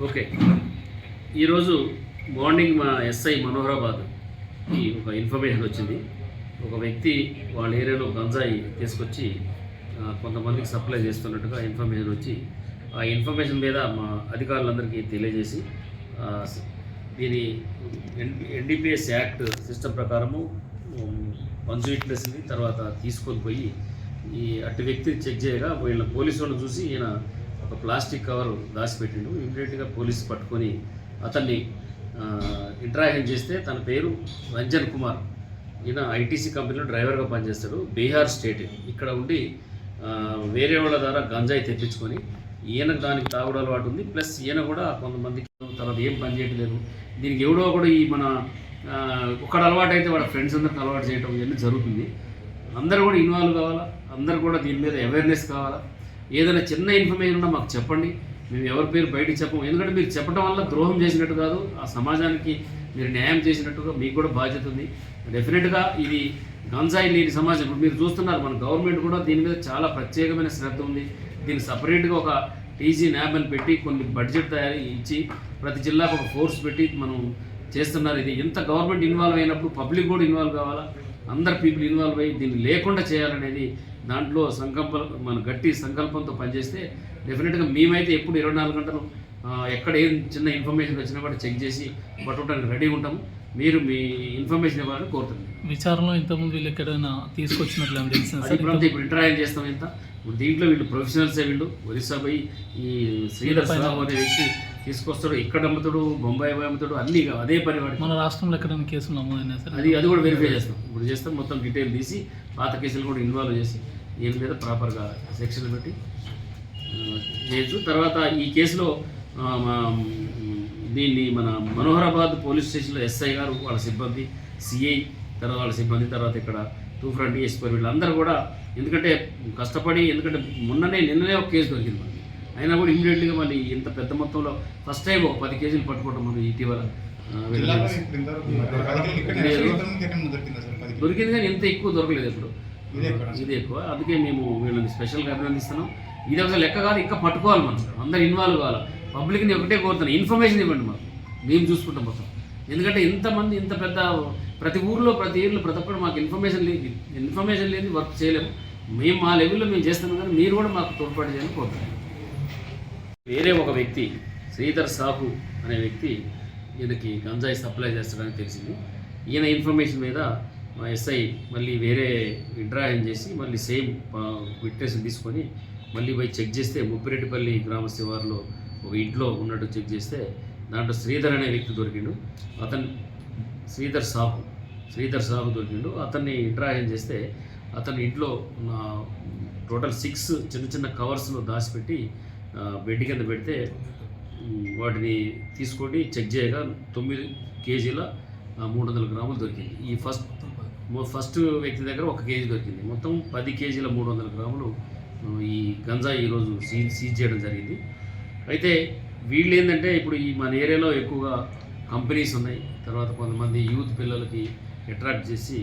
Okay. ఈరోజు morning మా SI మనోహరాబాద్కి ఒక ఇన్ఫర్మేషన్ వచ్చింది. ఒక వ్యక్తి వాళ్ళ ఏరియాలో గంజాయి తీసుకొచ్చి కొంతమందికి సప్లై చేస్తున్నట్టుగా ఇన్ఫర్మేషన్ వచ్చి ఆ ఇన్ఫర్మేషన్ మీద మా అధికారులందరికీ తెలియజేసి దీని ఎన్ ఎన్డిపిఎస్ యాక్ట్ సిస్టమ్ ప్రకారము వన్ వీక్నెస్ని తర్వాత తీసుకొని పోయి ఈ అటు వ్యక్తిని చెక్ చేయగా వీళ్ళ పోలీసు వాళ్ళు చూసి ఈయన ఒక ప్లాస్టిక్ కవర్ దాచిపెట్టిండు. ఇమీడియట్గా పోలీసు పట్టుకొని అతన్ని ఇంటరాక్షన్ చేస్తే తన పేరు రంజన్ కుమార్. ఈయన ఐటీసీ కంపెనీలో డ్రైవర్గా పనిచేస్తాడు. బీహార్ స్టేట్. ఇక్కడ ఉండి వేరే వాళ్ళ ద్వారా గంజాయి తెప్పించుకొని ఈయనకు దానికి తాగుడు అలవాటు ఉంది. ప్లస్ ఈయన కూడా కొంతమందికి తర్వాత ఏం పని చేయట్లేదు. దీనికి ఎవడో కూడా ఈ మన ఒకడు అలవాటు అయితే వాళ్ళ ఫ్రెండ్స్ అందరికి అలవాటు చేయటం ఇవన్నీ జరుగుతుంది. అందరూ కూడా ఇన్వాల్వ్ కావాలా? అందరూ కూడా దీని మీద అవేర్నెస్ కావాలా? ఏదైనా చిన్న ఇన్ఫర్మేషన్ ఉన్నా మాకు చెప్పండి. మేము ఎవరి పేరు బయటికి చెప్పము. ఎందుకంటే మీరు చెప్పడం వల్ల ద్రోహం చేసినట్టు కాదు ఆ సమాజానికి మీరు న్యాయం చేసినట్టుగా మీకు కూడా బాధ్యత ఉంది. డెఫినెట్గా ఇది గంజాయి లేని సమాజం. ఇప్పుడు మీరు చూస్తున్నారు మన గవర్నమెంట్ కూడా దీని మీద చాలా ప్రత్యేకమైన శ్రద్ధ ఉంది. దీనికి సపరేట్గా ఒక టీజీ న్యాబ్ అని పెట్టి కొన్ని బడ్జెట్ తయారీ ఇచ్చి ప్రతి జిల్లాకు ఒక ఫోర్స్ పెట్టి మనం చేస్తున్నారు. ఇది ఎంత గవర్నమెంట్ ఇన్వాల్వ్ అయినప్పుడు పబ్లిక్ కూడా ఇన్వాల్వ్ కావాలా? అందరు పీపుల్ ఇన్వాల్వ్ అయ్యి దీన్ని లేకుండా చేయాలనేది దాంట్లో సంకల్ప మన గట్టి సంకల్పంతో పనిచేస్తే డెఫినెట్గా మేమైతే ఎప్పుడు ఇరవై నాలుగు గంటలు ఎక్కడ ఏం చిన్న ఇన్ఫర్మేషన్ వచ్చినా కూడా చెక్ చేసి పట్టుకోవడానికి రెడీ ఉంటాము. మీరు మీ ఇన్ఫర్మేషన్ ఇవ్వాలని కోరుతున్నాను విచారణలో ఇంతకుముందు వీళ్ళు ఎక్కడైనా తీసుకొచ్చినట్లు ఇప్పుడు ఇప్పుడు ఇంటరాక్ట్ చేస్తాం ఎంత ఇప్పుడు దీంట్లో వీళ్ళు ప్రొఫెషనల్సే వీళ్ళు. ఒరిస్సా పోయి ఈ శ్రీధర్ అనే వ్యక్తి తీసుకొస్తాడు ఇక్కడ అమ్ముతాడు బొంబాయి అమ్ముతాడు అన్నీ అదే పని వాడికి. మన రాష్ట్రంలో ఎక్కడైనా కేసులు నమోదైనా సార్ అది అది కూడా వెరిఫై చేస్తాం. ఇప్పుడు చేస్తాం మొత్తం డీటెయిల్ తీసి పాత కేసులు కూడా ఇన్వాల్వ్ చేసి దీని మీద ప్రాపర్గా సెక్షన్లు పెట్టి చేయొచ్చు. తర్వాత ఈ కేసులో దీన్ని మన మనోహరాబాద్ పోలీస్ స్టేషన్లో ఎస్ఐ గారు వాళ్ళ సిబ్బంది సిఐ తర్వాత వాళ్ళ సిబ్బంది తర్వాత ఇక్కడ టూ ఫ్రంట్ డిఎస్పీ వీళ్ళందరూ కూడా ఎందుకంటే కష్టపడి ఎందుకంటే మొన్ననే నిన్ననే ఒక కేసు దొరికింది అయినా కూడా ఇమీడియట్గా మళ్ళీ ఇంత పెద్ద మొత్తంలో ఫస్ట్ టైం ఒక పది కేజీలు పట్టుకోవడం మనం ఇటీవల దొరికిందా కానీ ఎంత ఎక్కువ దొరకలేదు ఇప్పుడు ఇదే ఎక్కువ. అందుకే మేము వీళ్ళని స్పెషల్గా అభినందిస్తున్నాం. ఇది ఒక లెక్క కాదు ఇంకా పట్టుకోవాలి మనం. అందరు ఇన్వాల్వ్ కావాలి. పబ్లిక్ని ఒకటే కోరుతున్నాం. ఇన్ఫర్మేషన్ ఇవ్వండి మాకు. మేము చూసుకుంటాం మొత్తం. ఎందుకంటే ఇంతమంది ఇంత పెద్ద ప్రతి ఊర్లో ప్రతి ఏళ్ళు ప్రతి ఒక్కరు మాకు ఇన్ఫర్మేషన్ లేదు ఇన్ఫర్మేషన్ లేని వర్క్ చేయలేము. మేము మా లెవెల్లో మేము చేస్తున్నాం కానీ మీరు కూడా మాకు తోడ్పాటు చేయాలని కోరుతున్నాం. వేరే ఒక వ్యక్తి శ్రీధర్ సాహు అనే వ్యక్తి ఈయనకి గంజాయి సప్లై చేస్తాడని తెలిసింది. ఈయన ఇన్ఫర్మేషన్ మీద మా ఎస్ఐ మళ్ళీ వేరే ఇంట్రాక్షన్ చేసి మళ్ళీ సేమ్ విట్నెస్ తీసుకొని మళ్ళీ పోయి చెక్ చేస్తే ముప్పిరెడ్డిపల్లి గ్రామ శివారులో ఒక ఇంట్లో ఉన్నట్టు చెక్ చేస్తే దాంట్లో శ్రీధర్ అనే వ్యక్తి దొరికిండు. అతను శ్రీధర్ సాహు శ్రీధర్ సాహు దొరికిండు. అతన్ని ఇంట్రాయన్ చేస్తే అతని ఇంట్లో ఉన్న టోటల్ సిక్స్ చిన్న చిన్న కవర్స్లో దాచిపెట్టి బెడ్ కింద పెడితే వాటిని తీసుకొని చెక్ చేయగా తొమ్మిది కేజీల మూడు వందల గ్రాములు దొరికింది. ఈ ఫస్ట్ ఫస్ట్ వ్యక్తి దగ్గర ఒక కేజీ దొరికింది. మొత్తం పది కేజీల మూడు వందల గ్రాములు ఈ గంజా ఈరోజు సీజ్ సీజ్ చేయడం జరిగింది. అయితే వీళ్ళు ఏంటంటే ఇప్పుడు ఈ మన ఏరియాలో ఎక్కువగా కంపెనీస్ ఉన్నాయి. తర్వాత కొంతమంది యూత్ పిల్లలకి అట్రాక్ట్ చేసి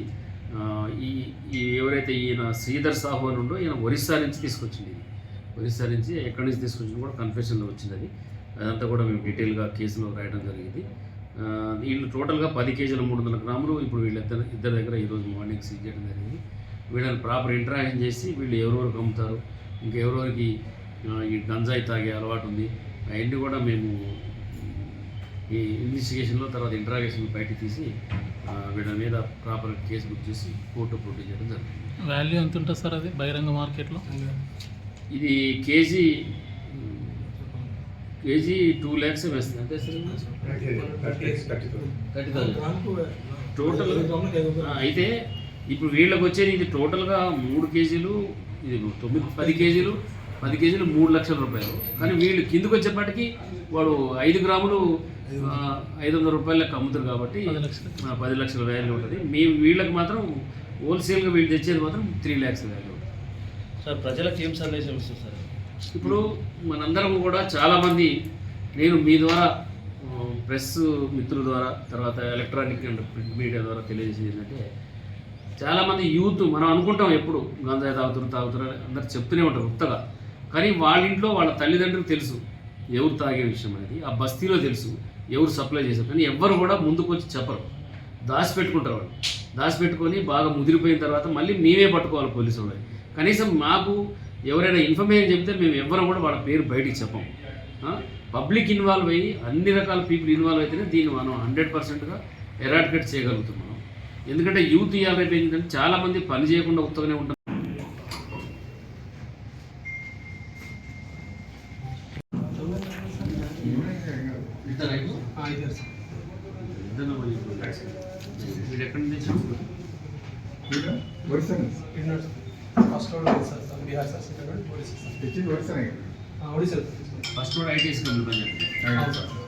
ఈ ఈ ఎవరైతే ఈయన శ్రీధర్ సాహు అని ఉండో ఈయన ఒరిస్సా నుంచి తీసుకొచ్చింది ఇది. ఒరిస్సా నుంచి ఎక్కడి నుంచి తీసుకొచ్చింది కూడా కన్ఫెషన్లో వచ్చింది అది. అదంతా కూడా మేము డీటెయిల్గా కేసులో రాయడం జరిగింది. వీళ్ళు టోటల్గా పది కేజీల మూడు వందల గ్రాములు ఇప్పుడు వీళ్ళిద్దరు ఇద్దరి దగ్గర ఈరోజు మార్నింగ్ సీజ్ చేయడం జరిగింది. వీళ్ళని ప్రాపర్ ఇంటరాక్షన్ చేసి వీళ్ళు ఎవరెవరికి అమ్ముతారు ఇంకెవరెవరికి ఈ గంజాయి తాగే అలవాటు ఉంది అవన్నీ కూడా మేము ఈ ఇన్వెస్టిగేషన్లో తర్వాత ఇంటరాగేషన్ బయట తీసి వీళ్ళ మీద ప్రాపర్ కేసు బుక్ చేసి కోర్టు ప్రొడ్యూస్ చేయడం జరిగింది. వాల్యూ ఎంత ఉంటుంది సార్ అది? బహిరంగ మార్కెట్లో? ఇది కేజీ కేజీ టూ ల్యాక్స్ వేస్తుంది? అంతే సార్ థర్టీ టోటల్ అయితే ఇప్పుడు వీళ్ళకి వచ్చేది ఇది టోటల్గా మూడు కేజీలు ఇది తొమ్మిది పది కేజీలు పది కేజీలు మూడు లక్షల రూపాయలు. కానీ వీళ్ళు కిందకు వచ్చేప్పటికి వాడు ఐదు గ్రాములు ఐదు వందల. రూపాయల లెక్క అమ్ముతారు కాబట్టి పది లక్షలు. వాల్యూ ఉంటుంది. మీ వీళ్ళకి మాత్రం హోల్సేల్గా వీళ్ళు తెచ్చేది మాత్రం త్రీ ల్యాక్స్ వాల్యూ ఉంటుంది సార్ ప్రజలకు ఏం సందేశం ఇస్తుంది సార్? ఇప్పుడు మనందరం కూడా చాలామంది నేను మీ ద్వారా ప్రెస్ మిత్రుల ద్వారా తర్వాత ఎలక్ట్రానిక్ అండ్ ప్రింట్ మీడియా ద్వారా తెలియజేసేది ఏంటంటే చాలామంది యూత్ మనం అనుకుంటాం ఎప్పుడు గంజాయి తాగుతారు తాగుతున్నారు అందరు చెప్తూనే ఉంటారు ఉత్తగా. కానీ వాళ్ళ ఇంట్లో వాళ్ళ తల్లిదండ్రులకు తెలుసు ఎవరు తాగే విషయం అనేది. ఆ బస్తీలో తెలుసు ఎవరు సప్లై చేశారు. కానీ ఎవ్వరు కూడా ముందుకు వచ్చి చెప్పరు. దాచిపెట్టుకుంటారు వాళ్ళు. దాచిపెట్టుకొని బాగా ముదిరిపోయిన తర్వాత మళ్ళీ మేమే పట్టుకోవాలి పోలీసు వాళ్ళని. కనీసం మాకు ఎవరైనా ఇన్ఫర్మేషన్ చెప్తే మేము ఎవ్వరం కూడా వాళ్ళ పేరు బయటికి చెప్పం. పబ్లిక్ ఇన్వాల్వ్ అయ్యి అన్ని రకాల పీపుల్ ఇన్వాల్వ్ అయితేనే దీన్ని మనం హండ్రెడ్ పర్సెంట్గా ఎరాడికేట్ చేయగలుగుతాం మనం. ఎందుకంటే యూత్ ఇవాళ రేపు ఏంటంటే చాలామంది పని చేయకుండా ఉత్తగానే ఉంటారు ఫస్ట్ కూడా ఐటీఎస్ కంపెనీ పని చేస్తాను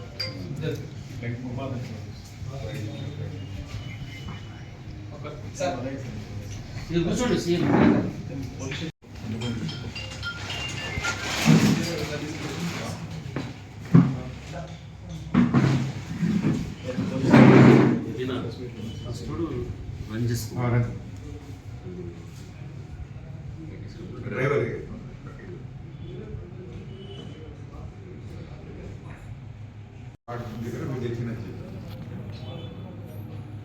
ఇది కూర్చోండి సీఎం ఫస్ట్ రన్ చేస్తుంది డ్రైవర్ దగ్గర మీరు తెచ్చిన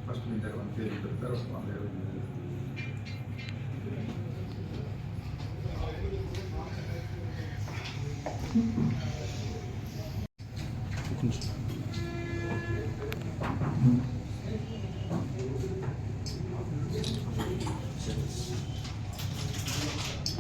ఫస్ట్ మీ దగ్గర తర్వాత మా దగ్గర కొంచెం